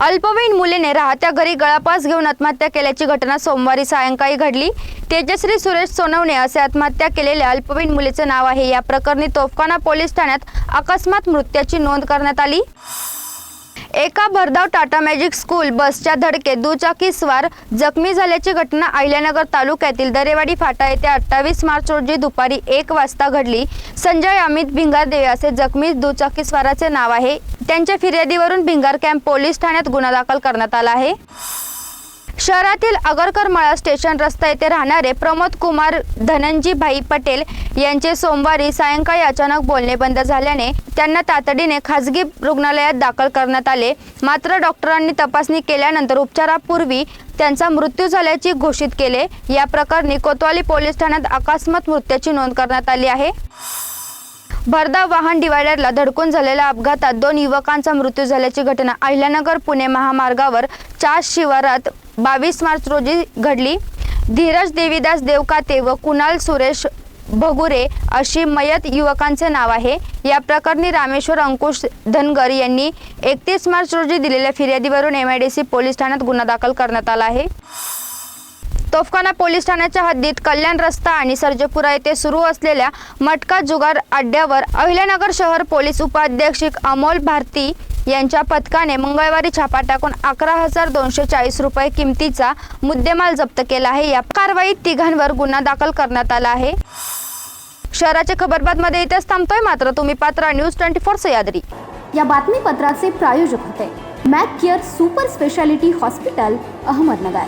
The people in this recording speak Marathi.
अल्पवयीन मुलीने राहत्या घरी गळापास घेऊन आत्महत्या केल्याची घटना सोमवारी सायंकाळी घडली. तेजश्री सुरेश सोनवणे असे आत्महत्या केलेल्या अल्पवयीन मुलीचे नाव आहे. या प्रकरणी तोफखाना पोलीस ठाण्यात अकस्मात मृत्यूची नोंद करण्यात आली. एका भरधाव टाटा मॅजिक स्कूल बसच्या धडकेत दुचाकी स्वार जखमी झाल्याची घटना अहिल्यानगर तालुक्यातील दरेवाडी फाटा येथे अठ्ठावीस मार्च रोजी दुपारी एक वाजता घडली. संजय अमित भिंगारदेवे असे जखमी दुचाकी स्वाराचे नाव आहे. त्यांच्या फिर्यादीवरून भिंगार कॅम्प पोलीस ठाण्यात गुन्हा दाखल करण्यात आला आहे. शहरातील अगरकर मळा स्टेशन रस्ता येथे राहणारे प्रमोद कुमार धनंजी भाई पटेल यांचे सोमवारी सायंकाळी अचानक बोलणे बंद झाल्याने त्यांना तातडीने खासगी रुग्णालयात दाखल करण्यात आले. मात्र डॉक्टरांनी तपासणी केल्यानंतर उपचारापूर्वी त्यांचा मृत्यू झाल्याचे घोषित केले. या प्रकरणी कोतवाली पोलीस ठाण्यात अकस्मात मृत्यूची नोंद करण्यात आली आहे. भरधाव वाहन डिवायडरला धडकून झालेल्या अपघातात दोन युवकांचा मृत्यू झाल्याची घटना अहिल्यानगर पुणे महामार्गावर चार शिवारात बावीस मार्च रोजी घडली. धीरज देवीदास देवकाते व कुणाल सुरेश भगुरे अशी मयत युवकांचे नाव आहे. या प्रकरणी रामेश्वर अंकुश धनगर यांनी एकतीस मार्च रोजी दिलेल्या फिर्यादीवरून M I D C police ठाण्यात गुन्हा दाखल करण्यात आला आहे. तोफखाना पोलीस ठाण्याच्या हद्दीत कल्याण रस्ता आणि सर्जपुरा येथे सुरू असलेल्या मटका जुगार अड्ड्यावर अहिल्यानगर शहर पोलीस उपाध्यक्षिक अमोल भारती यांच्या पथकाने मंगळवारी छापा टाकून अकरा हजार दोनशे चाळीस रुपये किमतीचा मुद्देमाल जप्त केला आहे. या कारवाईत तिघांवर गुन्हा दाखल करण्यात आला आहे. शहराच्या खबरबातमध्ये इथेच थांबतोय. मात्र तुम्ही पात्र न्यूज ट्वेंटी फोर सह्याद्री या बातमीपत्राचे प्रायोजक होते. Mac Care super speciality hospital Ahmednagar.